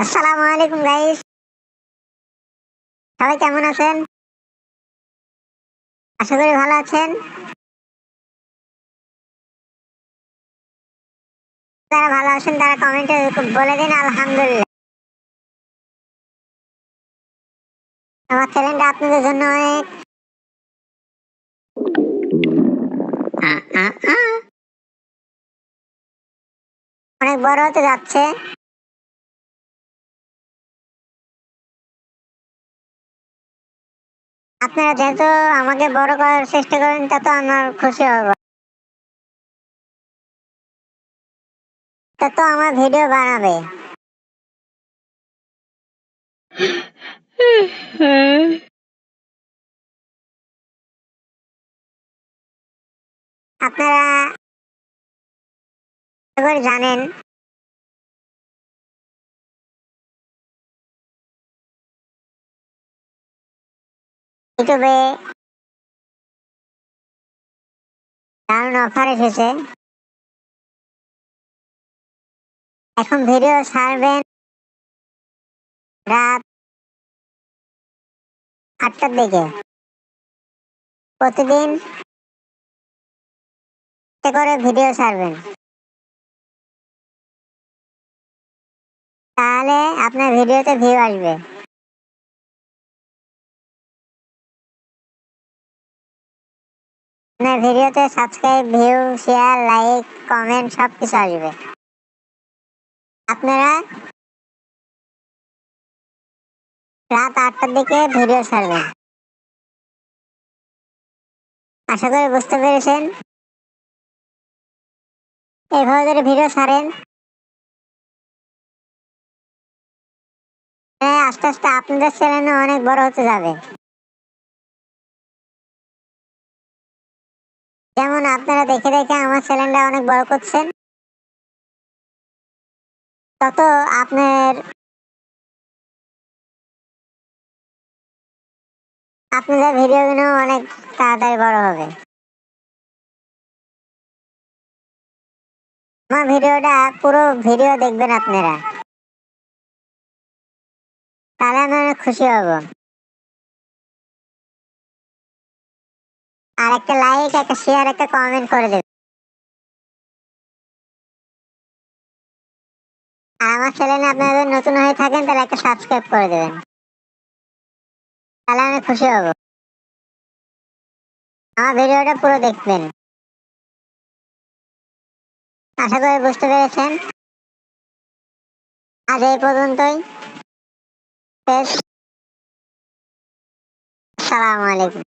আসসালামু আলাইকুম গাইস সবাই কেমন আছেন? আশা করি ভালো আছেন। যারা ভালো আছেন, তারা কমেন্টে বলে দিন, আলহামদুলিল্লাহ। আমার আপনাদের জন্য অনেক। অনেক বড় হতে যাচ্ছে। আপনারা যেহেতু আমাকে বড় করার চেষ্টা করেন, তত আমার খুশি হব। তত আমার ভিডিও বানাবে। আপনারা জানেন ইউটিউবে দারুণ অফার এসেছে। এখন ভিডিও ছাড়বেন রাত আটটার দিকে। প্রতিদিন করে ভিডিও ছাড়বেন। তাহলে আপনার ভিডিওতে ভিউ আসবে। আপনার ভিডিওতে subscribe view share like comment সব কিছু আসবে। আপনারা রাত আটটার দিকে ভিডিও ছাড়বেন। আশা করি বুঝতে পেরেছেন। এভাবে যদি ভিডিও ছাড়েন। হ্যাঁ, আস্তে আস্তে আপনাদের চ্যানেলও অনেক বড় হতে যাবে। যেমন আপনারা দেখে দেখে আমার চ্যানেলটা অনেক বড় করছেন, তত আপনার আপনাদের ভিডিওগুলো অনেক তাড়াতাড়ি বড় হবে। আমার ভিডিওটা পুরো ভিডিও দেখবেন আপনারা। তাহলে আমি অনেক খুশি হব। আর একটা লাইক একটা শেয়ার একটা কমেন্ট করে দেবেন আর আমার চ্যানেলে আপনারা নতুন হয়ে থাকেন, তাহলে একটা সাবস্ক্রাইব করে দেবেন। তাহলে আমি খুশি হব। আমার ভিডিওটা পুরো দেখবেন। আশা করি বুঝতে পেরেছেন। আজ এই পর্যন্তই। শেষ। আসসালামু আলাইকুম।